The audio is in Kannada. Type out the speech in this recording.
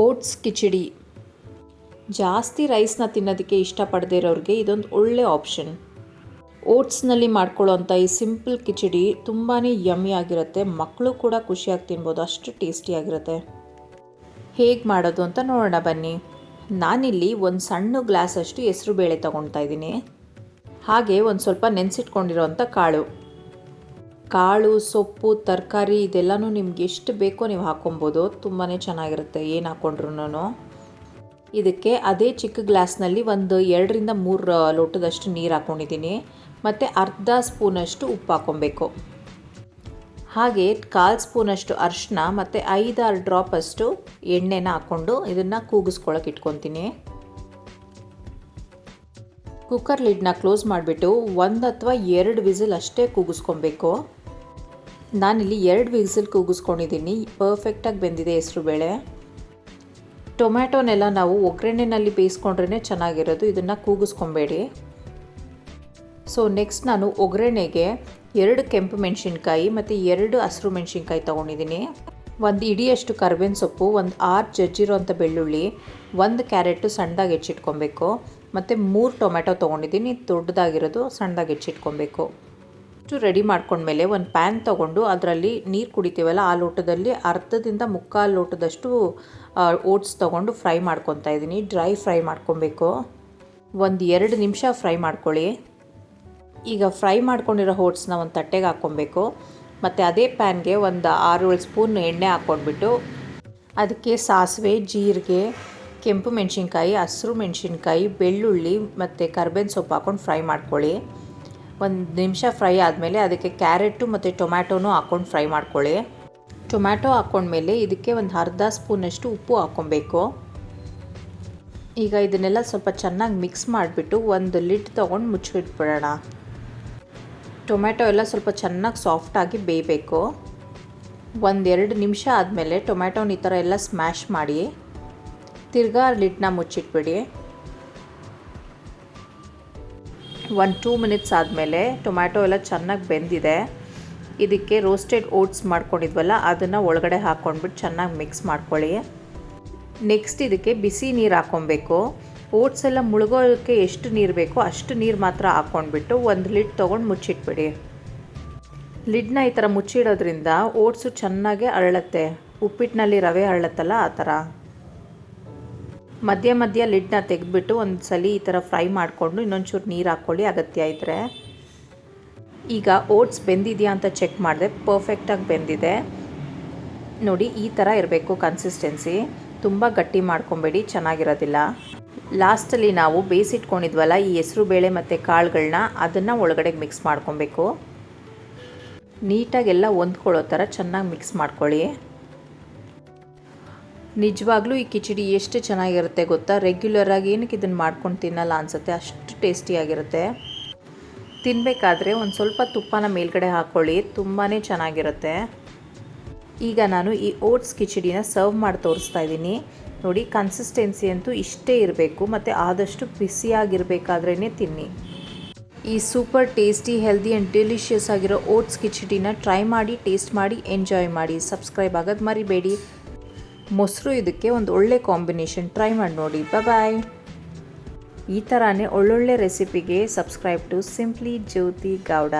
ಓಟ್ಸ್ ಕಿಚಡಿ. ಜಾಸ್ತಿ ರೈಸ್ನ ತಿನ್ನೋದಕ್ಕೆ ಇಷ್ಟಪಡದೇ ಇರೋರಿಗೆ ಇದೊಂದು ಒಳ್ಳೆ ಆಪ್ಷನ್. ಓಟ್ಸ್ನಲ್ಲಿ ಮಾಡ್ಕೊಳ್ಳೋಂಥ ಈ ಸಿಂಪಲ್ ಕಿಚಡಿ ತುಂಬಾ ಯಮ್ಮಿ ಆಗಿರುತ್ತೆ ಮಕ್ಕಳು ಕೂಡ ಖುಷಿಯಾಗಿ ತಿನ್ಬೋದು, ಅಷ್ಟು ಟೇಸ್ಟಿಯಾಗಿರುತ್ತೆ ಹೇಗೆ ಮಾಡೋದು ಅಂತ ನೋಡೋಣ ಬನ್ನಿ. ನಾನಿಲ್ಲಿ ಒಂದು ಸಣ್ಣ ಗ್ಲಾಸಷ್ಟು ಹೆಸರು ಬೇಳೆ ತೊಗೊಳ್ತಾ ಇದ್ದೀನಿ. ಹಾಗೆ ಒಂದು ಸ್ವಲ್ಪ ನೆನೆಸಿಟ್ಕೊಂಡಿರೋಂಥ ಕಾಳು. ಕಾಳು, ಸೊಪ್ಪು, ತರಕಾರಿ ಇದೆಲ್ಲನೂ ನಿಮ್ಗೆ ಎಷ್ಟು ಬೇಕೋ ನೀವು ಹಾಕೊಬೋದು. ತುಂಬಾ ಚೆನ್ನಾಗಿರುತ್ತೆ. ಏನು ಹಾಕ್ಕೊಂಡ್ರು ಇದಕ್ಕೆ ಅದೇ ಚಿಕ್ಕ ಗ್ಲಾಸ್ನಲ್ಲಿ ಒಂದು ಎರಡರಿಂದ ಮೂರು ಲೋಟದಷ್ಟು ನೀರು ಹಾಕ್ಕೊಂಡಿದ್ದೀನಿ ಮತ್ತು ಅರ್ಧ ಸ್ಪೂನಷ್ಟು ಉಪ್ಪು ಹಾಕ್ಕೊಬೇಕು ಹಾಗೆ ಕಾಲು ಸ್ಪೂನಷ್ಟು ಅರಿಶಿನ ಮತ್ತು ಐದಾರು ಡ್ರಾಪಷ್ಟು ಎಣ್ಣೆನ ಹಾಕ್ಕೊಂಡು ಇದನ್ನು ಕೂಗಿಸ್ಕೊಳಕ್ಕೆ ಇಟ್ಕೊತೀನಿ. ಕುಕ್ಕರ್ ಲಿಡ್ನ ಕ್ಲೋಸ್ ಮಾಡಿಬಿಟ್ಟು ಒಂದು ಅಥವಾ ಎರಡು ವಿಸಿಲ್ ಅಷ್ಟೇ ಕೂಗಿಸ್ಕೊಬೇಕು. ನಾನಿಲ್ಲಿ ಎರಡು ವಿಸಿಲ್ ಕೂಗಿಸ್ಕೊಂಡಿದ್ದೀನಿ. ಪರ್ಫೆಕ್ಟಾಗಿ ಬೆಂದಿದೆ ಹೆಸರುಬೇಳೆ ಟೊಮ್ಯಾಟೋನೆಲ್ಲ ನಾವು ಒಗ್ಗರಣೆನಲ್ಲಿ ಬೇಯಿಸ್ಕೊಂಡ್ರೇ ಚೆನ್ನಾಗಿರೋದು. ಇದನ್ನು ಕೂಗಿಸ್ಕೊಬೇಡಿ. ಸೊ ನೆಕ್ಸ್ಟ್ ನಾನು ಒಗ್ಗರಣೆಗೆ ಎರಡು ಕೆಂಪು ಮೆಣಸಿನ್ಕಾಯಿ ಮತ್ತು ಎರಡು ಹಸಿರು ಮೆಣಸಿನ್ಕಾಯಿ ತೊಗೊಂಡಿದ್ದೀನಿ. ಒಂದು ಇಡಿಯಷ್ಟು ಕರ್ಬೇವಿನ ಸೊಪ್ಪು, ಒಂದು ಆರು ಜಜ್ಜಿರೋಂಥ ಬೆಳ್ಳುಳ್ಳಿ, ಒಂದು ಕ್ಯಾರೆಟು ಸಣ್ಣದಾಗಿ ಹೆಚ್ಚಿಟ್ಕೊಬೇಕು. ಮತ್ತು ಮೂರು ಟೊಮೆಟೊ ತೊಗೊಂಡಿದ್ದೀನಿ. ದೊಡ್ಡದಾಗಿರೋದು, ಸಣ್ಣದಾಗಿ ಹೆಚ್ಚಿಟ್ಕೊಬೇಕು. ಇಷ್ಟು ರೆಡಿ ಮಾಡ್ಕೊಂಡ್ಮೇಲೆ ಒಂದು ಪ್ಯಾನ್ ತೊಗೊಂಡು ಅದರಲ್ಲಿ ನೀರು ಕುಡಿತೀವಲ್ಲ ಆ ಲೋಟದಲ್ಲಿ ಅರ್ಧದಿಂದ ಮುಕ್ಕಾಲು ಲೋಟದಷ್ಟು ಓಟ್ಸ್ ತೊಗೊಂಡು ಫ್ರೈ ಮಾಡ್ಕೊತಾ ಇದ್ದೀನಿ. ಡ್ರೈ ಫ್ರೈ ಮಾಡ್ಕೊಬೇಕು. ಒಂದು ಎರಡು ನಿಮಿಷ ಫ್ರೈ ಮಾಡ್ಕೊಳ್ಳಿ. ಈಗ ಫ್ರೈ ಮಾಡ್ಕೊಂಡಿರೋ ಓಟ್ಸ್ನ ಒಂದು ತಟ್ಟೆಗೆ ಹಾಕ್ಕೊಬೇಕು. ಮತ್ತು ಅದೇ ಪ್ಯಾನ್ಗೆ ಒಂದು ಆರು ಏಳು ಸ್ಪೂನ್ ಎಣ್ಣೆ ಹಾಕ್ಕೊಂಡ್ಬಿಟ್ಟು ಅದಕ್ಕೆ ಸಾಸಿವೆ, ಜೀರಿಗೆ, ಕೆಂಪು ಮೆಣಸಿನ್ಕಾಯಿ, ಹಸಿರು ಮೆಣಸಿನ್ಕಾಯಿ, ಬೆಳ್ಳುಳ್ಳಿ ಮತ್ತು ಕರ್ಬೇವಿನ ಸೊಪ್ಪು ಹಾಕ್ಕೊಂಡು ಫ್ರೈ ಮಾಡ್ಕೊಳ್ಳಿ. ಒಂದು ನಿಮಿಷ ಫ್ರೈ ಆದಮೇಲೆ ಅದಕ್ಕೆ ಕ್ಯಾರೆಟು ಮತ್ತು ಟೊಮ್ಯಾಟೋನು ಹಾಕ್ಕೊಂಡು ಫ್ರೈ ಮಾಡ್ಕೊಳ್ಳಿ. ಟೊಮ್ಯಾಟೊ ಹಾಕ್ಕೊಂಡ್ಮೇಲೆ ಇದಕ್ಕೆ ಒಂದು ಅರ್ಧ ಸ್ಪೂನಷ್ಟು ಉಪ್ಪು ಹಾಕ್ಕೊಬೇಕು. ಈಗ ಇದನ್ನೆಲ್ಲ ಸ್ವಲ್ಪ ಚೆನ್ನಾಗಿ ಮಿಕ್ಸ್ ಮಾಡಿಬಿಟ್ಟು ಒಂದು ಲಿಡ್ ತೊಗೊಂಡು ಮುಚ್ಚಿಟ್ಬಿಡೋಣ. ಟೊಮ್ಯಾಟೊ ಎಲ್ಲ ಸ್ವಲ್ಪ ಚೆನ್ನಾಗಿ ಸಾಫ್ಟಾಗಿ ಬೇಯಬೇಕು. ಒಂದೆರಡು ನಿಮಿಷ ಆದಮೇಲೆ ಟೊಮ್ಯಾಟೊನ ಈ ಥರ ಎಲ್ಲ ಸ್ಮ್ಯಾಶ್ ಮಾಡಿ ತಿರ್ಗಾ ಲಿಡ್ನ ಮುಚ್ಚಿಟ್ಬಿಡಿ. ಒಂದು ಟೂ ಮಿನಿಟ್ಸ್ ಆದಮೇಲೆ ಟೊಮ್ಯಾಟೊ ಎಲ್ಲ ಚೆನ್ನಾಗಿ ಬೆಂದಿದೆ. ಇದಕ್ಕೆ ರೋಸ್ಟೆಡ್ ಓಟ್ಸ್ ಮಾಡ್ಕೊಂಡಿದ್ವಲ್ಲ, ಅದನ್ನು ಒಳಗಡೆ ಹಾಕ್ಕೊಂಡ್ಬಿಟ್ಟು ಚೆನ್ನಾಗಿ ಮಿಕ್ಸ್ ಮಾಡ್ಕೊಳ್ಳಿ. ನೆಕ್ಸ್ಟ್ ಇದಕ್ಕೆ ಬಿಸಿ ನೀರು ಹಾಕ್ಕೊಬೇಕು ಓಟ್ಸ್ ಎಲ್ಲ ಮುಳುಗೋಕ್ಕೆ ಎಷ್ಟು ನೀರು ಬೇಕೋ ಅಷ್ಟು ನೀರು ಮಾತ್ರ ಹಾಕ್ಕೊಂಡ್ಬಿಟ್ಟು ಒಂದು ಲಿಡ್ ತೊಗೊಂಡು ಮುಚ್ಚಿಟ್ಬಿಡಿ. ಲಿಡ್ನ ಈ ಥರ ಮುಚ್ಚಿಡೋದ್ರಿಂದ ಓಟ್ಸು ಚೆನ್ನಾಗೆ ಅರಳುತ್ತೆ. ಉಪ್ಪಿಟ್ಟಿನಲ್ಲಿ ರವೆ ಅರಳುತ್ತಲ್ಲ ಆ ಥರ ಮಧ್ಯ ಮಧ್ಯ ಲಿಡ್ನ ತೆಗೆದ್ಬಿಟ್ಟು ಒಂದು ಸಲ ಈ ಥರ ಫ್ರೈ ಮಾಡಿಕೊಂಡು ಇನ್ನೊಂಚೂರು ನೀರು ಹಾಕ್ಕೊಳ್ಳಿ, ಅಗತ್ಯ ಇದ್ದರೆ ಈಗ ಓಟ್ಸ್ ಬೆಂದಿದೆಯಾ ಅಂತ ಚೆಕ್ ಮಾಡಿದೆ ಪರ್ಫೆಕ್ಟಾಗಿ ಬೆಂದಿದೆ. ನೋಡಿ, ಈ ಥರ ಇರಬೇಕು ಕನ್ಸಿಸ್ಟೆನ್ಸಿ ತುಂಬ ಗಟ್ಟಿ ಮಾಡ್ಕೊಬೇಡಿ, ಚೆನ್ನಾಗಿರೋದಿಲ್ಲ. ಲಾಸ್ಟಲ್ಲಿ ನಾವು ಬೇಯಿಸಿಟ್ಕೊಂಡಿದ್ವಲ್ಲ, ಈ ಹೆಸರು ಬೇಳೆ ಮತ್ತು ಕಾಳುಗಳನ್ನ ಅದನ್ನು ಒಳಗಡೆಗೆ ಮಿಕ್ಸ್ ಮಾಡ್ಕೊಬೇಕು. ನೀಟಾಗೆಲ್ಲ ಹೊಂದ್ಕೊಳ್ಳೋ ಥರ ಚೆನ್ನಾಗಿ ಮಿಕ್ಸ್ ಮಾಡ್ಕೊಳ್ಳಿ. ನಿಜವಾಗ್ಲೂ ಈ ಕಿಚಡಿ ಎಷ್ಟು ಚೆನ್ನಾಗಿರುತ್ತೆ ಗೊತ್ತಾ? ರೆಗ್ಯುಲರಾಗಿ ಏನಕ್ಕೆ ಇದನ್ನು ಮಾಡ್ಕೊಂಡು ತಿನ್ನಲ್ಲ ಅನ್ಸುತ್ತೆ? ಅಷ್ಟು ಟೇಸ್ಟಿಯಾಗಿರುತ್ತೆ ತಿನ್ನಬೇಕಾದ್ರೆ ಒಂದು ಸ್ವಲ್ಪ ತುಪ್ಪನ ಮೇಲ್ಗಡೆ ಹಾಕ್ಕೊಳ್ಳಿ ತುಂಬಾ ಚೆನ್ನಾಗಿರುತ್ತೆ. ಈಗ ನಾನು ಈ ಓಟ್ಸ್ ಕಿಚಡಿನ ಸರ್ವ್ ಮಾಡಿ ತೋರಿಸ್ತಾ ಇದ್ದೀನಿ. ನೋಡಿ ಕನ್ಸಿಸ್ಟೆನ್ಸಿ ಅಂತೂ ಇಷ್ಟೇ ಇರಬೇಕು, ಮತ್ತು ಆದಷ್ಟು ಬಿಸಿಯಾಗಿರಬೇಕಾದ್ರೇ ತಿನ್ನಿ. ಈ super tasty healthy and delicious ಆಗಿರೋ ಓಟ್ಸ್ ಕಿಚಡಿನ ಟ್ರೈ ಮಾಡಿ ಟೇಸ್ಟ್ ಮಾಡಿ ಎಂಜಾಯ್ ಮಾಡಿ. ಸಬ್ಸ್ಕ್ರೈಬ್ ಆಗೋದು ಮರಿಬೇಡಿ. ಮೊಸರು ಇದಕ್ಕೆ ಒಂದು ಒಳ್ಳೆ ಕಾಂಬಿನೇಷನ್. ಟ್ರೈ ಮಾಡಿ ನೋಡಿ. ಬಾಯ್ ಈ ಥರನೇ ಒಳ್ಳೊಳ್ಳೆ ರೆಸಿಪಿಗೆ subscribe to simply Jyothi Gowda